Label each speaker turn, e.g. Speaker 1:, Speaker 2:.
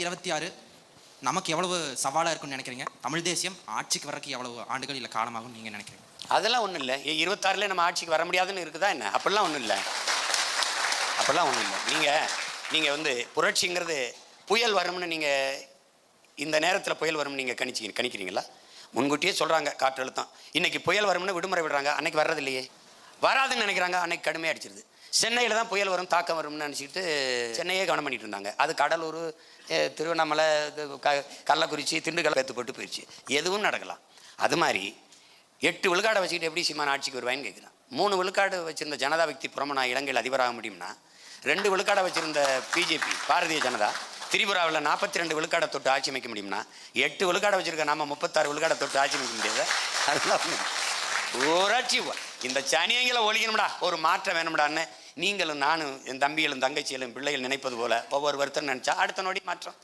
Speaker 1: இருபத்தி ஆறு. நமக்கு எவ்வளவு சவாலாக இருக்கும்னு நினைக்கிறீங்க? தமிழ் தேசியம் ஆட்சிக்கு வரக்கு எவ்வளவு ஆண்டுகள் இல்லை காலமாகும் நீங்கள் நினைக்கிறீங்க?
Speaker 2: அதெல்லாம் ஒன்றும் இல்லை. இருபத்தாறுல நம்ம ஆட்சிக்கு வர முடியாதுன்னு இருக்குதா என்ன? அப்படிலாம் ஒன்றும் இல்லை. அப்படிலாம் ஒன்றும் இல்லை. நீங்கள் நீங்கள் வந்து புரட்சிங்கிறது புயல் வரும்னு நீங்கள் இந்த நேரத்தில் புயல் வரும்னு நீங்கள் கணிச்சி கணிக்கிறீங்களா? முன்கூட்டியே சொல்கிறாங்க காற்றழுத்தம். இன்னைக்கு புயல் வரும்னு விடுமுறை விடுறாங்க. அன்னைக்கு வர்றது இல்லையே வராதுன்னு நினைக்கிறாங்க. அன்னைக்கு கடுமையாக அடிச்சிருது. சென்னையில் தான் புயல் வரும் தாக்கம் வரும்னு நினச்சிக்கிட்டு சென்னையே கவனம் பண்ணிட்டு இருந்தாங்க. அது கடலூர் திருவண்ணாமலை இது க கள்ளக்குறிச்சி திண்டுக்கல் பேத்து போட்டு போயிடுச்சு எதுவும் நடக்கலாம் அது மாதிரி எட்டு விழுக்காடை வச்சுக்கிட்டு எப்படி சீமான் ஆட்சிக்கு வருவாயின்னு கேட்குறான் மூணு விழுக்காடு வச்சிருந்த ஜனதா விக்தி புறமனா இலங்கையில் அதிபராக முடியும்னா ரெண்டு விழுக்காடை வச்சிருந்த பிஜேபி பாரதிய ஜனதா திரிபுராவில் நாற்பத்தி ரெண்டு விழுக்காடை தொட்டு ஆட்சி அமைக்க முடியும்னா எட்டு விழுக்காடை வச்சிருக்க நாம முப்பத்தாறு விழுக்காடை தொட்டு ஆட்சி அமைக்க முடியாது? அதெல்லாம் ஊராட்சி இந்த சனியங்களை ஒழிக்கணும்டா. ஒரு மாற்றம் வேணும்டான்னு நீங்களும் நானும் என் தம்பிகளும் தங்கச்சிகளும் பிள்ளைகள் நினைப்பது போல ஒவ்வொரு வருத்தம் நினைச்சா அடுத்த நொடி மாற்றம்.